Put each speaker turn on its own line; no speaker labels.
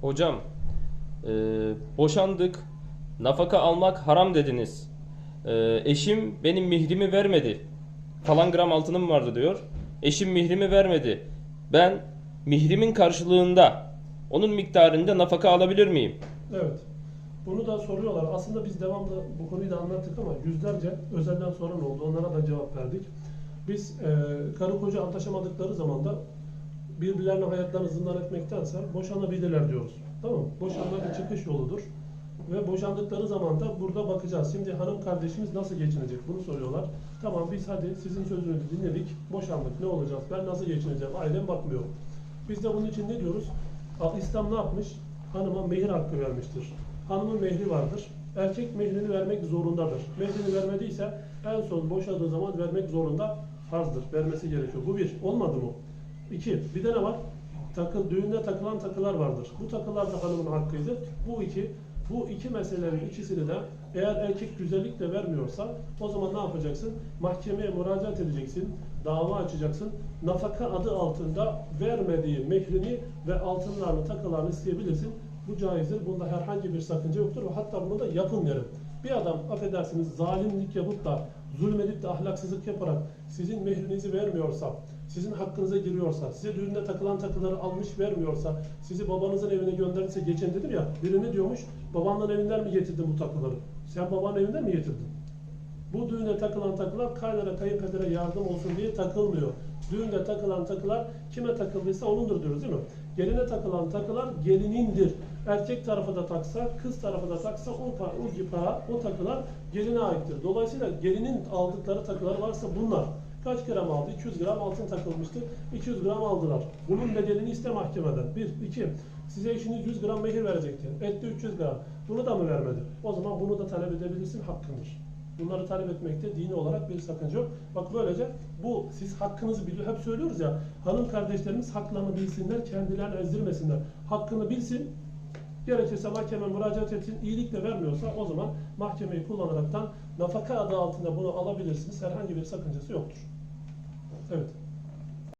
Hocam, e, boşandık, nafaka almak haram dediniz. E, eşim benim mihrimi vermedi. Falan gram altınım vardı diyor. Eşim mihrimi vermedi. Ben mihrimin karşılığında onun miktarında nafaka alabilir miyim?
Evet. Bunu da soruyorlar. Aslında biz devamlı bu konuyu da anlattık ama yüzlerce özelden soran oldu. Onlara da cevap verdik. Biz e, karı koca anlaşamadıkları zaman da birbirlerine hayatlarını zindan etmektense boşanabilirler diyoruz. Tamam mı? Boşanma bir çıkış yoludur. Ve boşandıkları zaman da burada bakacağız. Şimdi hanım kardeşimiz nasıl geçinecek? Bunu soruyorlar. Tamam biz hadi sizin sözünüzü dinledik. Boşandık. Ne olacağız? Ben nasıl geçineceğim? Ailem bakmıyor. Biz de bunun için ne diyoruz? İslam ne yapmış? Hanıma mehir hakkı vermiştir. Hanımın mehri vardır. Erkek mehrini vermek zorundadır. Mehrini vermediyse en son boşadığı zaman vermek zorunda farzdır. Vermesi gerekiyor. Bu bir. Olmadı mı? İki. Bir de ne var? Takı, düğünde takılan takılar vardır. Bu takılar da hanımın hakkıydı. Bu iki. Bu iki meselelerin ikisini de eğer erkek güzellikle vermiyorsa o zaman ne yapacaksın? Mahkemeye müracaat edeceksin. Dava açacaksın. Nafaka adı altında vermediği mehrini ve altınlarını, takılarını isteyebilirsin. Bu caizdir. Bunda herhangi bir sakınca yoktur ve hatta bunu da yapın derim. Bir adam affedersiniz zalimlik yapıp da zulmedip de ahlaksızlık yaparak sizin mehrinizi vermiyorsa, sizin hakkınıza giriyorsa, size düğünde takılan takıları almış vermiyorsa, sizi babanızın evine gönderdiyse geçen dedim ya, biri ne diyormuş? Babanın evinden mi getirdin bu takıları? Sen babanın evinden mi getirdin? Bu düğünde takılan takılar kaynana kayınpedere yardım olsun diye takılmıyor. Düğünde takılan takılar kime takıldıysa onundur diyoruz değil mi? Geline takılan takılar gelinindir. Erkek tarafı da taksa, kız tarafı da taksa o, o o takılar geline aittir. Dolayısıyla gelinin aldıkları takılar varsa bunlar. Kaç gram aldı? 200 gram altın takılmıştı. 200 gram aldılar. Bunun bedelini iste mahkemeden. Bir, iki. Size eşiniz 100 gram mehir verecekti. Etti 300 gram. Bunu da mı vermedi? O zaman bunu da talep edebilirsin. Hakkındır. Bunları talep etmekte dini olarak bir sakınca yok. Bak böylece bu siz hakkınızı biliyor. Hep söylüyoruz ya hanım kardeşlerimiz haklarını bilsinler, kendilerini ezdirmesinler. Hakkını bilsin, gerekirse mahkeme müracaat etsin, iyilikle vermiyorsa o zaman mahkemeyi kullanaraktan nafaka adı altında bunu alabilirsiniz. Herhangi bir sakıncası yoktur. Evet.